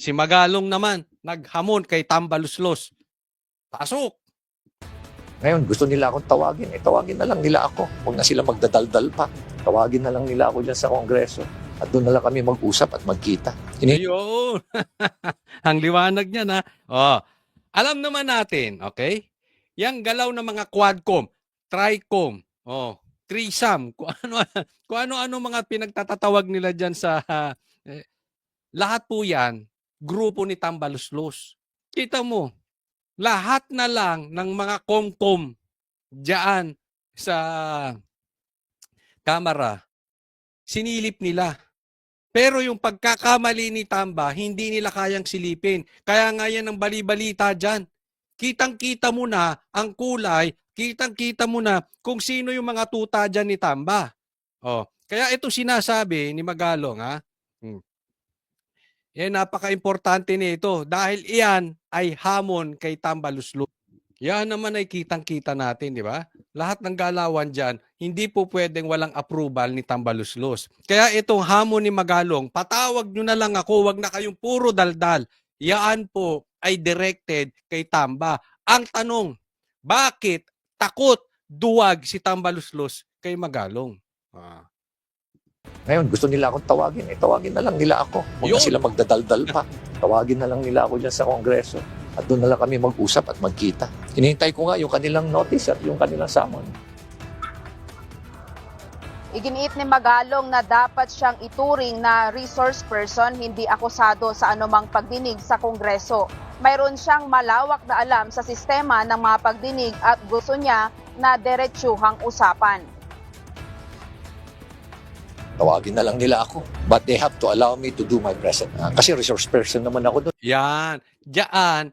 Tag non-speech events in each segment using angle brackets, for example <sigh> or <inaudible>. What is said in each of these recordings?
Si Magalong naman, naghamon kay Tambaluslos. Pasok! Ngayon, gusto nila akong tawagin. Eh, tawagin na lang nila ako. Huwag na sila magdadaldal pa. Tawagin na lang nila ako dyan sa Kongreso. At doon na lang kami mag-usap at magkita. Ini Ayun. <laughs> Ang liwanag niya na. Oh, alam naman natin, okay? Yang galaw ng mga quadcom, tricom, oh, threesome, kung <laughs> ano kung ano-ano mga pinagtatatawag nila diyan sa eh, lahat po 'yan grupo ni Tambaluslos. Kita mo, lahat na lang ng mga komkom diyan sa kamera sinilip nila. Pero yung pagkakamali ni Tamba, hindi nila kayang silipin. Kaya nga yan ang bali-balita dyan. Kitang-kita mo na ang kulay, kitang-kita mo na kung sino yung mga tuta dyan ni Tamba. Oh, kaya ito sinasabi ni Magalong, ha? Hmm. Yan, napaka-importante nito dahil iyan ay hamon kay Tamba Luslo. Yan naman ay kitang-kita natin, di ba? Lahat ng galawan dyan, hindi po pwedeng walang approval ni Tambaluslos. Kaya itong hamon ni Magalong, patawag nyo na lang ako, wag na kayong puro daldal. Yaan po ay directed kay Tamba. Ang tanong, bakit takot duwag si Tambaluslos kay Magalong? Ah. Ngayon, gusto nila akong tawagin. Eh, tawagin na lang nila ako. Huwag na sila magdadaldal pa. Tawagin na lang nila ako dyan sa Kongreso. At doon na lang kami mag-usap at magkita. Hinihintay ko nga yung kanilang notice at yung kanilang summon. Iginiit ni Magalong na dapat siyang ituring na resource person, hindi akusado sa anumang pagdinig sa Kongreso. Mayroon siyang malawak na alam sa sistema ng mga pagdinig at gusto niya na diretsuhang usapan. Tawagin na lang nila ako. But they have to allow me to do my present. Ah, kasi resource person naman ako doon. Yan. Diyan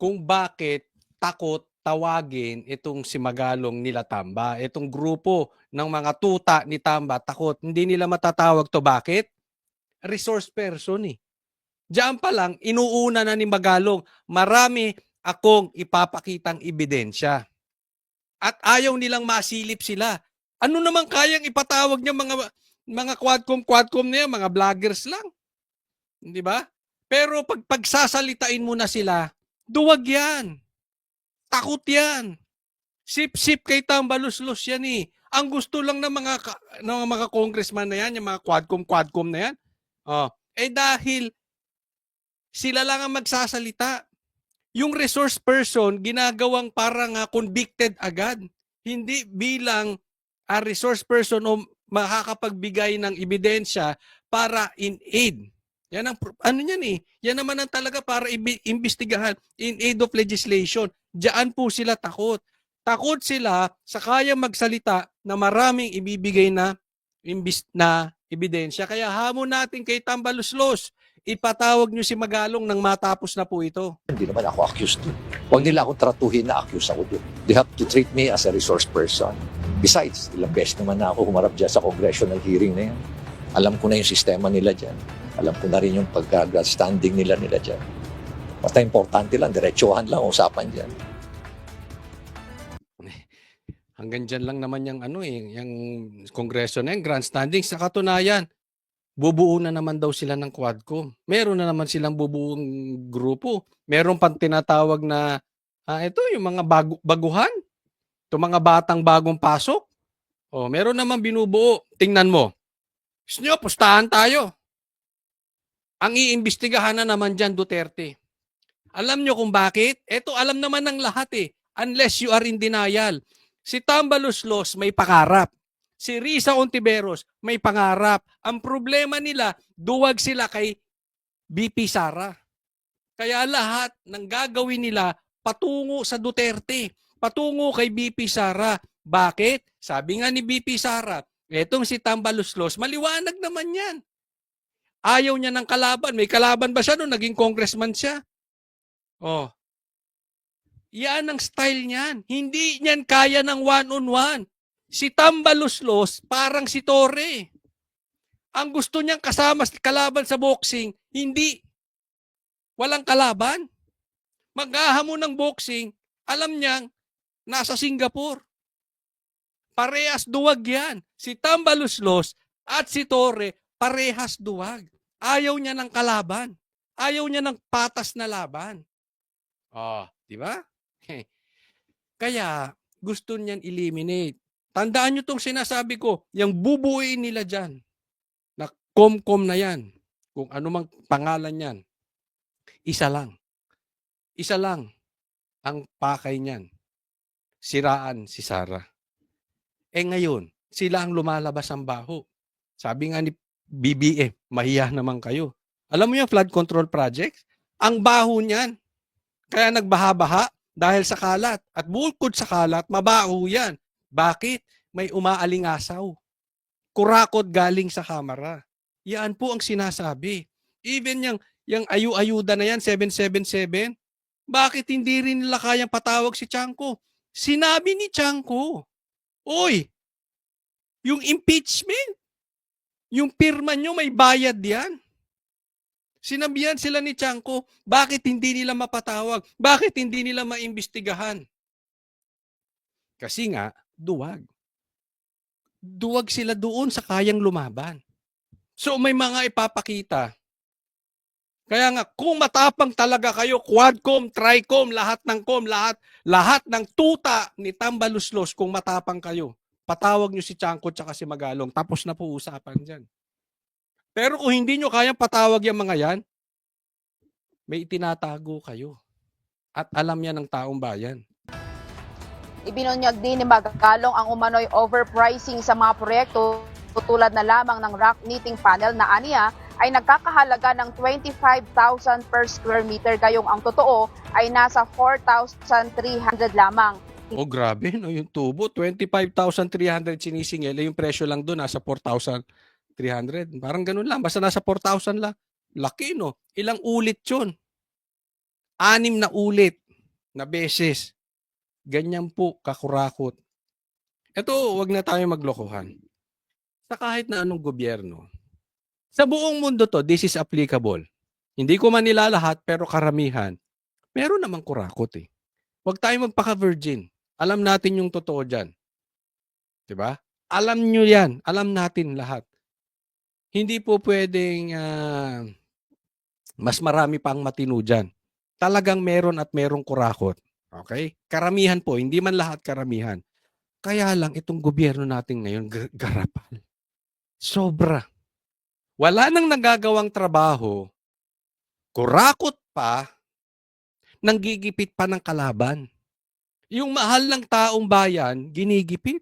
kung bakit takot tawagin itong si Magalong nila Tamba. Itong grupo ng mga tuta ni Tamba, takot. Hindi nila matatawag to. Bakit? Resource person eh. Diyan pa lang, inuuna na ni Magalong, marami akong ipapakitang ebidensya. At ayaw nilang masilip sila. Ano naman kayang ipatawag niya mga mga quadcom quadcom na yan, mga vloggers lang. 'Di ba? Pero pag pagsasalitain mo na sila, duwag yan. Takot yan. Sip-sip kay Tambaluslos yan eh. Ang gusto lang ng mga ng mga congressman na yan, yung mga quadcom-quadcom na yan, oh, eh dahil sila lang ang magsasalita. Yung resource person, ginagawang parang ah, convicted agad. Hindi bilang a resource person o makakapagbigay ng ebidensya para in aid yan ang ano yan eh. Yan naman ang talaga para imbestigahan in aid of legislation. Diyan po sila takot. Takot sila sa kaya magsalita na maraming ibibigay na imbis na ebidensya. Kaya hamon natin kay Tambaluslos. Ipatawag nyo si Magalong nang matapos na po ito. Hindi naman ako accused doon. Huwag nila akong tratuhin na accused ako doon. They have to treat me as a resource person. Besides, ilang beses naman na ako humarap dyan sa congressional hearing na yan. Alam ko na yung sistema nila dyan. Alam ko na rin yung pagka-standing nila nila dyan. Basta importante lang, diretsuhan lang ang usapan dyan. Hanggang dyan lang naman yung ano eh, yung kongreso na yung grandstanding. Sa katunayan, bubuo na naman daw sila ng Quadcom. Meron na naman silang bubuong grupo. Meron pang tinatawag na, ah, ito yung mga bagu- baguhan. Ito mga batang bagong pasok. Oh, meron naman binubuo. Tingnan mo. Gusto nyo, pustahan tayo. Ang iimbestigahan na naman dyan, Duterte. Alam nyo kung bakit? Ito, alam naman ng lahat eh. Unless you are in denial. Si Tambaluslos may pangarap. Si Risa Ontiveros may pangarap. Ang problema nila, duwag sila kay BP Sara. Kaya lahat ng gagawin nila patungo sa Duterte, patungo kay BP Sara. Bakit? Sabi nga ni BP Sara, etong si Tambaluslos, maliwanag naman yan. Ayaw niya ng kalaban. May kalaban ba siya nung naging congressman siya? Oh, yan ang style niyan. Hindi niyan kaya ng one-on-one. Si Tambaluslos, parang si Torre. Ang gusto niyang kasama sa kalaban sa boxing, hindi. Walang kalaban. Maghahamon ng boxing, alam niyang nasa Singapore. Parehas duwag yan. Si Tambaluslos at si Torre, parehas duwag. Ayaw niya ng kalaban. Ayaw niya ng patas na laban. Oh, di ba? <laughs> Kaya gusto niyan eliminate. Tandaan niyo tong sinasabi ko, yung bubuuin nila diyan na komkom na yan, kung ano mang pangalan niyan. Isa lang. Isa lang ang pakay niyan. Siraan si Sara. Eh ngayon, sila ang lumalabas ang baho. Sabi nga ni BBM, mahiya naman kayo. Alam mo yung flood control projects? Ang baho niyan. Kaya nagbaha-baha dahil sa kalat. At bukod sa kalat, mabaho yan. Bakit? May umaalingasaw. Kurakot galing sa kamera. Yan po ang sinasabi. Even yung, yung ayu-ayuda na yan, 777, bakit hindi rin nila kayang patawag si Chanko? Sinabi ni Chanko, Oy, yung impeachment, yung pirma nyo may bayad yan. Sinabihan sila ni Chanko, bakit hindi nila mapatawag? Bakit hindi nila maimbestigahan? Kasi nga, duwag. Duwag sila doon sa kayang lumaban. So may mga ipapakita. Kaya nga, kung matapang talaga kayo, quadcom, tricom, lahat ng com, lahat, lahat ng tuta ni Tambaluslos, kung matapang kayo, patawag nyo si Chanko tsaka si Magalong. Tapos na po usapan dyan. Pero kung hindi nyo kayang patawag yung mga yan, may itinatago kayo. At alam yan ng taong bayan. Ibinunyag din ni Magalong ang umano'y overpricing sa mga proyekto tulad na lamang ng rock knitting panel na aniya ay nagkakahalaga ng 25,000 per square meter gayong ang totoo ay nasa 4,300 lamang. Oh, grabe, no? Yung tubo, 25,300 sinisingil. Eh, yung presyo lang doon, nasa 4,300. Parang ganun lang. Basta nasa 4,000 lang. Laki, no? Ilang ulit yun? Anim na ulit na beses. Ganyan po, kakurakot. Ito, wag na tayo maglokohan. Sa kahit na anong gobyerno, sa buong mundo to, this is applicable. Hindi ko man nilalahat, pero karamihan, meron namang kurakot eh. Huwag tayo magpaka-virgin. Alam natin yung totoo dyan. ba? Alam nyo yan. Alam natin lahat. Hindi po pwedeng ah, mas marami pang matino dyan. Talagang meron at merong kurakot. Okay? Karamihan po, hindi man lahat karamihan. Kaya lang itong gobyerno natin ngayon, garapal. Sobra. Wala nang nagagawang trabaho, kurakot pa, nanggigipit pa ng kalaban. Yung mahal ng taong bayan, ginigipit.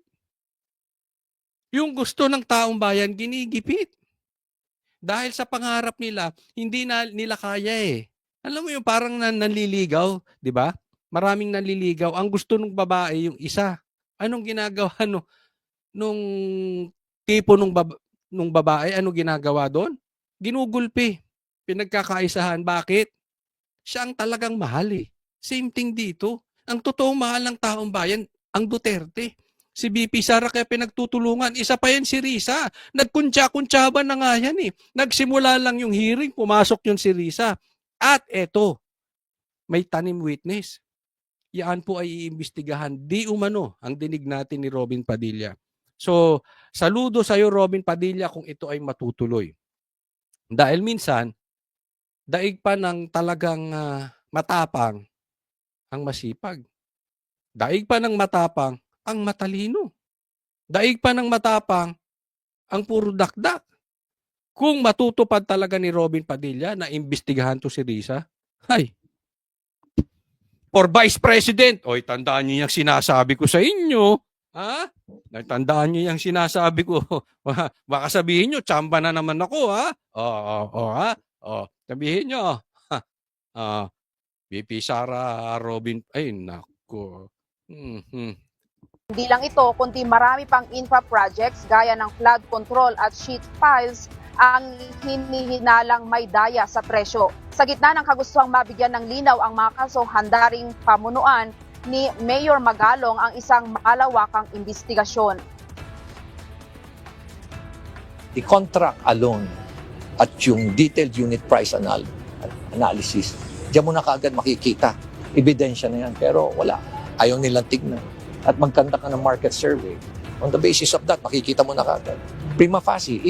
Yung gusto ng taong bayan, ginigipit. Dahil sa pangarap nila, hindi na nila kaya eh. Alam mo yung parang nan nanliligaw, di ba? Maraming nanliligaw. Ang gusto ng babae, yung isa. Anong ginagawa <laughs> no, nung tipo nung, baba, nung babae? Ano ginagawa doon? Ginugulpi. Pinagkakaisahan. Bakit? Siya ang talagang mahal eh. Same thing dito. Ang totoong mahal ng taong bayan, ang Duterte. Si BP Sara kaya pinagtutulungan. Isa pa yan si Risa. Nagkuntsa-kuntsaban na nga yan eh. Nagsimula lang yung hearing, pumasok yun si Risa. At eto, may tanim witness. Yan po ay iimbestigahan. Di umano ang dinig natin ni Robin Padilla. So, saludo sa iyo Robin Padilla kung ito ay matutuloy. Dahil minsan, daig pa ng talagang ah, matapang ang masipag. Daig pa ng matapang ang matalino. Daig pa ng matapang ang puro dakdak. Kung matutupad talaga ni Robin Padilla na imbestigahan to si Risa, ay, for Vice President, oy, tandaan niyo yung sinasabi ko sa inyo. Ha? Tandaan niyo yung sinasabi ko. <laughs> Baka sabihin niyo, tsamba na naman ako, ha? Oo, oo, oo, ha? Oh, sabihin niyo. Ah, BP Sara Robin, ay, nako. Mhm. Hindi lang ito, kundi marami pang infra projects gaya ng flood control at sheet piles ang hinihinalang may daya sa presyo. Sa gitna ng kagustuhang mabigyan ng linaw ang mga kaso, handaring pamunuan ni Mayor Magalong ang isang malawakang investigasyon. The contract alone at yung detailed unit price anal- analysis, diyan mo na kaagad makikita. Ebidensya na yan. Pero wala. Ayaw nilang tignan. At magkanta ka ng market survey. On the basis of that, makikita mo na kaagad. Prima facie,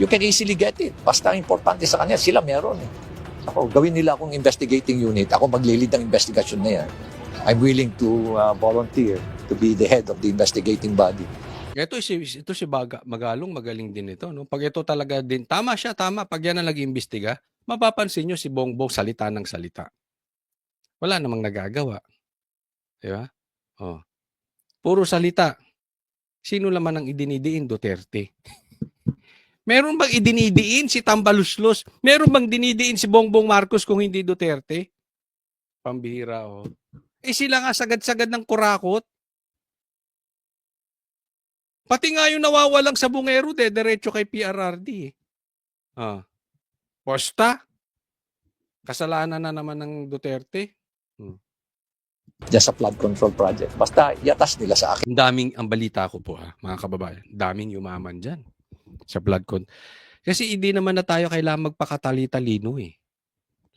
you can easily get it. Basta importante sa kanya, sila meron. Eh. Ako, gawin nila akong investigating unit. Ako maglilid ng investigation na yan. I'm willing to uh, volunteer to be the head of the investigating body. Ito si ito si Baga, Magalong magaling din ito no. Pag ito talaga din tama siya, tama pag yan ang nag-iimbestiga, mapapansin niyo si Bongbong salita ng salita. Wala namang nagagawa. 'Di ba? Oh. Puro salita. Sino naman ang idinidiin Duterte? Meron bang idinidiin si Tambaluslos? Meron bang dinidiin si Bongbong Marcos kung hindi Duterte? Pambihira oh. Eh sila nga sagad-sagad ng kurakot. Pati nga yung nawawalang sa bungero, de, diretso kay PRRD. eh. Ah. Posta. Kasalanan na naman ng Duterte. Just a flood control project. Basta yatas nila sa akin. Ang daming, ang balita ko po ha, mga kababayan, daming yumaman dyan sa blood con. Kasi hindi naman na tayo kailangan magpakatali-talino eh.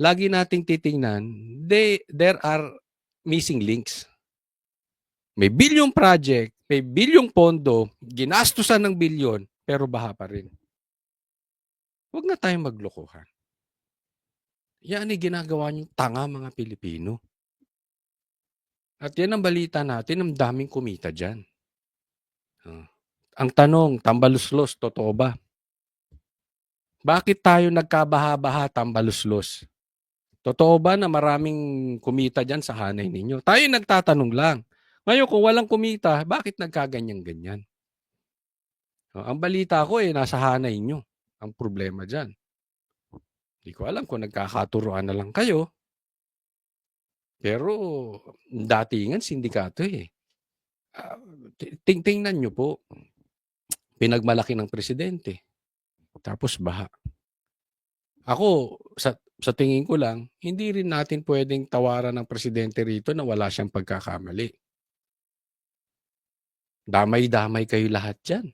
Lagi nating titingnan, they, there are missing links. May bilyong project, may bilyong pondo, ginastusan ng bilyon, pero baha pa rin. Huwag na tayong maglokohan. Yan ay ginagawa niyong tanga mga Pilipino. At yan ang balita natin, ang daming kumita dyan. Ah. Ang tanong, tambaluslos, totoo ba? Bakit tayo nagkabaha-baha tambaluslos? Totoo ba na maraming kumita dyan sa hanay ninyo? Tayo nagtatanong lang. Ngayon, kung walang kumita, bakit nagkaganyan-ganyan? Ang balita ko eh, nasa hanay nyo. Ang problema dyan. Hindi ko alam kung nagkakaturoan na lang kayo. Pero datingan sindikato eh. Ti- ting tingnan nyo po. Pinagmalaki ng presidente. Tapos baha. Ako, sa, sa tingin ko lang, hindi rin natin pwedeng tawaran ng presidente rito na wala siyang pagkakamali. Damay-damay kayo lahat dyan.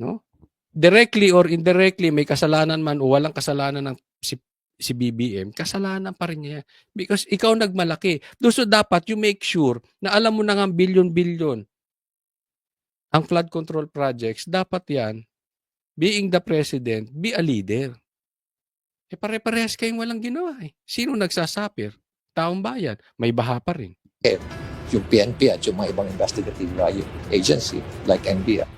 No? Directly or indirectly, may kasalanan man o walang kasalanan ng si, si BBM, kasalanan pa rin niya. Because ikaw nagmalaki. So dapat you make sure na alam mo na nga bilyon-bilyon ang flood control projects, dapat yan, being the president, be a leader. Eh pare-parehas kayong walang ginawa eh. Sino nagsasapir? Taong bayan. May baha pa rin. Yung PNP at yung mga ibang investigative uh, agency like NBI.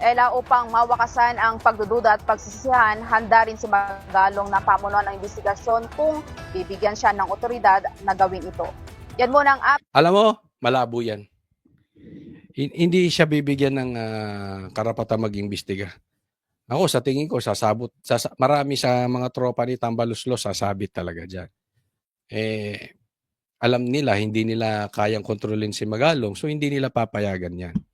Ela upang mawakasan ang pagdududa at pagsisisihan, handa rin si Magalong na pamunuan ng investigasyon kung bibigyan siya ng otoridad na gawin ito. Yan muna ang Alam mo, malabo yan. Hin- Hindi siya bibigyan ng ah, karapatan mag-imbestiga. Ako, sa tingin ko, sasabot, sasa, marami sa mga tropa ni Tambaluslos sasabit talaga dyan. Eh, alam nila, hindi nila kayang kontrolin si Magalong, so hindi nila papayagan yan.